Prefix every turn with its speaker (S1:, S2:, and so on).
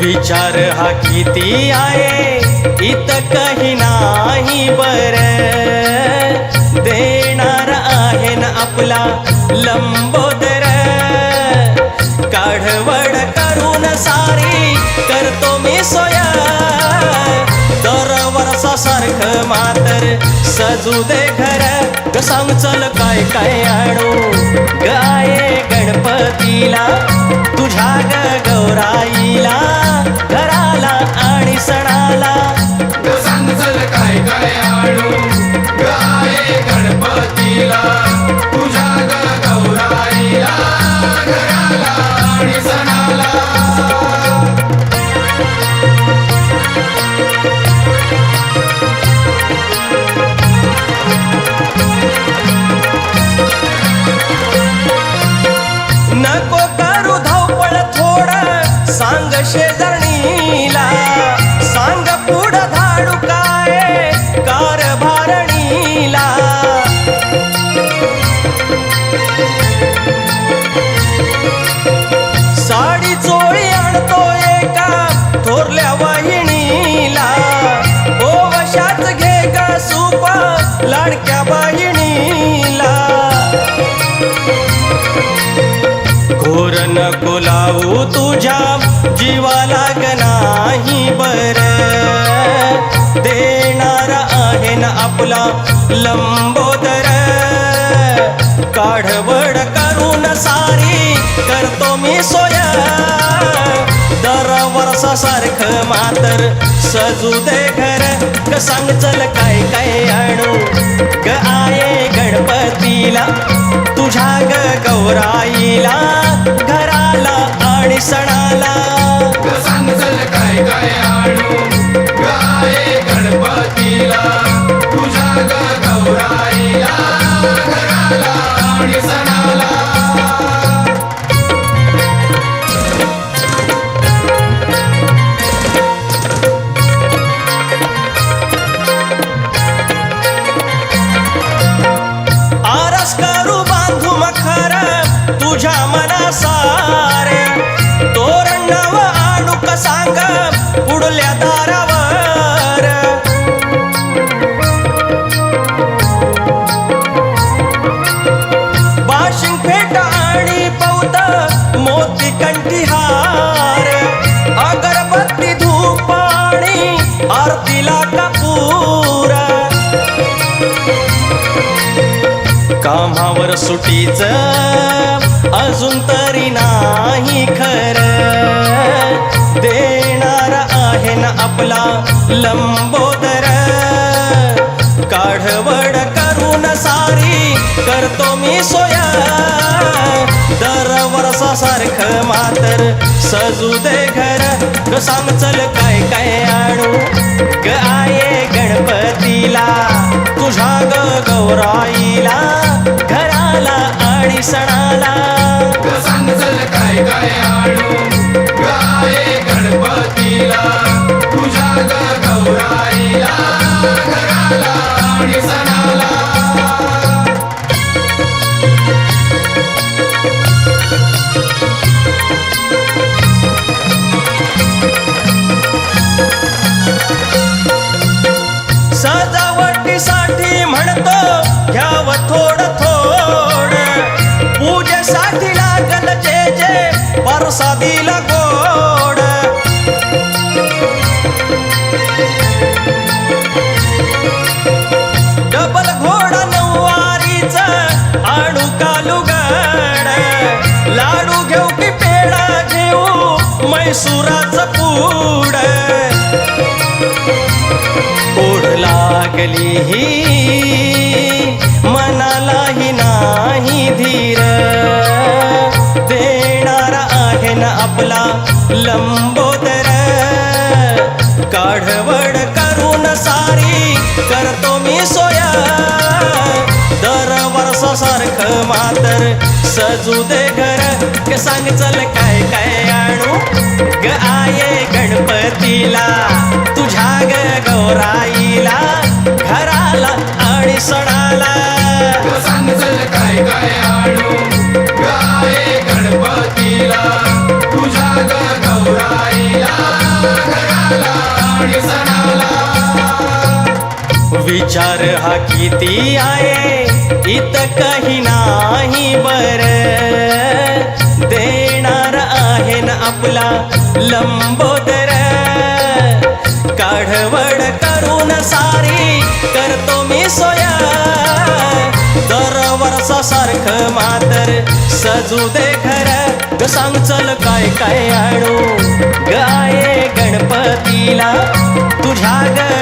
S1: विचार हा किती आहे? इत काही नाही बर. देणार आहे ना आपला वर्षासारखं मातर. सजू दे घर ग सांग चल काय काय आणू. गाये गणपतीला तुझ्या ग गौराईला घराला आणि सणाला.
S2: सांग चल काय काय आणू. गाये गणपतीला तुझ्या ग गौराईला घराला आणि सणाला.
S1: लाडक्या बहिणीला. घोर नको लावू तुझ्या जीवाला ग नाही बर. देणार आहे ना आपला लंबोदर. काढवड करून सारी करतो सारखं मातर सजू दे घर ग सांग चल काय काय आणू. ग आये गणपतीला तुझ्या ग गौराईला घराला आणि सणाला.
S2: सांग चल काय काय आणू.
S1: पुढल्या दारावर. बाशिंग फेट आणि पौत मोती कंठीहार. अगरबत्ती धूप आणि आरतीला कपूर. कामावर सुटीच अजून तरी ना आहे आपला लंबोदर. काढवड करून सारी करतो मी सोया. दर वर्षासारखं मातर सजू दे घर. ग सांग चल काय काय आणू. ग आये गणपतीला तुझ्या ग गौराईला घराला आणि सणाला.
S2: सांग चल काय काय आणू.
S1: साठी लागल जे जे परसादीला गोड. डबल घोडा नऊवारीच आणू कालुगड लाडू घेऊ की पेडा घेऊ मैसुराच पूड. ओढ लागली ही आपला लंबोदर. काढवड करून सारी करतो मी सोया. दर वर्षासारखं मातर सजू दे घर. ग सांग चल काय काय आणू? ग गणपतीला तुझ्या ग गौराईला घराला आणि सणाला.
S2: सांग चल काय काय आणू?
S1: विचार हा किती आहे इत काही नाही बर. देणार आहे ना आपला लंबोदर. काढवड करून सारी करतो मी सोया. दर वर्षासारखं मातर सजू दे घर. ग सांग चल काय काय आणू. गाये गणपतीला तुझ्या ग